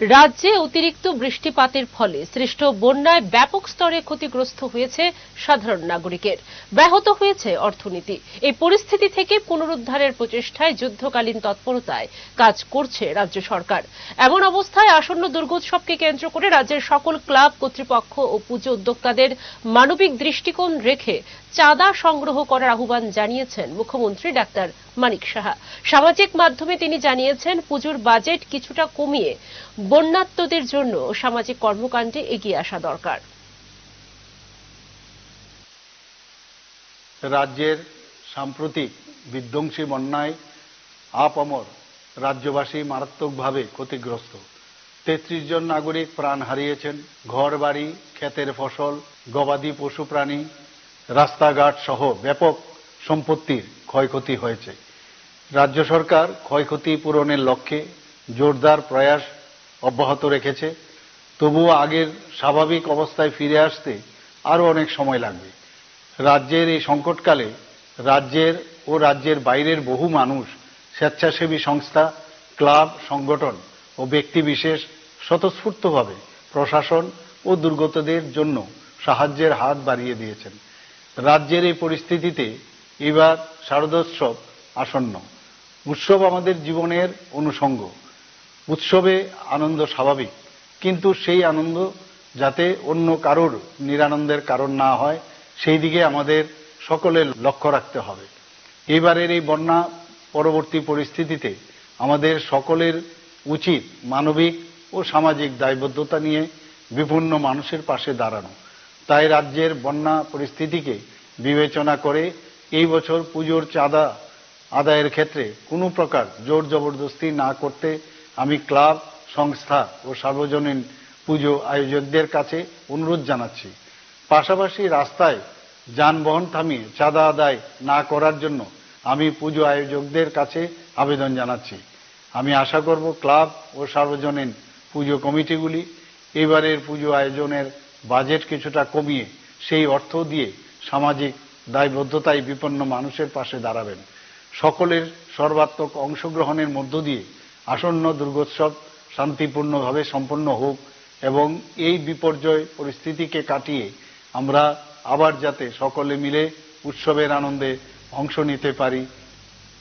রাজ্যে অতিরিক্ত বৃষ্টিপাতের ফলে সৃষ্ট বন্যায় ব্যাপক স্তরে ক্ষতিগ্রস্ত হয়েছে সাধারণ নাগরিকের। ব্যাহত হয়েছে অর্থনীতি। এই পরিস্থিতি থেকে পুনরুদ্ধারের প্রচেষ্টায় যুদ্ধকালীন তৎপরতায় কাজ করছে রাজ্য সরকার। এমন অবস্থায় আসন্ন দুর্গোৎসবকে কেন্দ্র করে রাজ্যের সকল ক্লাব, কর্তৃপক্ষ ও পুজো উদ্যোক্তাদের মানবিক দৃষ্টিকোণ রেখে চাঁদা সংগ্রহ করার আহ্বান জানিয়েছেন মুখ্যমন্ত্রী ডাক্তার মানিক সাহা। সামাজিক মাধ্যমে তিনি জানিয়েছেন, পুজোর বাজেট কিছুটা কমিয়ে বন্যাত্মদের জন্য সামাজিক কর্মকাণ্ডে এগিয়ে আসা দরকার। রাজ্যের সাম্প্রতিক বিধ্বংসী বন্যায় আপামর রাজ্যবাসী মারাত্মকভাবে ক্ষতিগ্রস্ত। তেত্রিশ জন নাগরিক প্রাণ হারিয়েছেন ঘর বাড়ি ক্ষেতের ফসল, গবাদি পশু প্রাণী, রাস্তাঘাট সহ ব্যাপক সম্পত্তির ক্ষয়ক্ষতি হয়েছে। রাজ্য সরকার ক্ষয়ক্ষতি পূরণের লক্ষ্যে জোরদার প্রয়াস অব্যাহত রেখেছে। তবুও আগের স্বাভাবিক অবস্থায় ফিরে আসতে আরও অনেক সময় লাগবে। রাজ্যের এই সংকটকালে রাজ্যের ও রাজ্যের বাইরের বহু মানুষ, স্বেচ্ছাসেবী সংস্থা, ক্লাব, সংগঠন ও ব্যক্তিবিশেষ স্বতঃস্ফূর্তভাবে প্রশাসন ও দুর্গতদের জন্য সাহায্যের হাত বাড়িয়ে দিয়েছেন। রাজ্যের এই পরিস্থিতিতে এবার শারদোৎসব আসন্ন। উৎসব আমাদের জীবনের অনুষঙ্গ। উৎসবে আনন্দ স্বাভাবিক, কিন্তু সেই আনন্দ যাতে অন্য কারোর নিরানন্দের কারণ না হয়, সেই দিকে আমাদের সকলের লক্ষ্য রাখতে হবে। এবারের এই বন্যা পরবর্তী পরিস্থিতিতে আমাদের সকলের উচিত মানবিক ও সামাজিক দায়বদ্ধতা নিয়ে বিভিন্ন মানুষের পাশে দাঁড়ানো। তাই রাজ্যের বন্যা পরিস্থিতিকে বিবেচনা করে এই বছর পুজোর চাঁদা আদায়ের ক্ষেত্রে কোনো প্রকার জোর জবরদস্তি না করতে আমি ক্লাব, সংস্থা ও সার্বজনীন পুজো আয়োজকদের কাছে অনুরোধ জানাচ্ছি। পাশাপাশি রাস্তায় যানবাহন থামিয়ে চাঁদা আদায় না করার জন্য আমি পুজো আয়োজকদের কাছে আবেদন জানাচ্ছি। আমি আশা করব ক্লাব ও সার্বজনীন পুজো কমিটিগুলি এবারের পুজো আয়োজনের বাজেট কিছুটা কমিয়ে সেই অর্থ দিয়ে সামাজিক দায়বদ্ধতায় বিপন্ন মানুষের পাশে দাঁড়াবেন। সকলের সর্বাত্মক অংশগ্রহণের মধ্য দিয়ে আসন্ন দুর্গোৎসব শান্তিপূর্ণভাবে সম্পন্ন হোক এবং এই বিপর্যয় পরিস্থিতিকে কাটিয়ে আমরা আবার যাতে সকলে মিলে উৎসবের আনন্দে অংশ নিতে পারি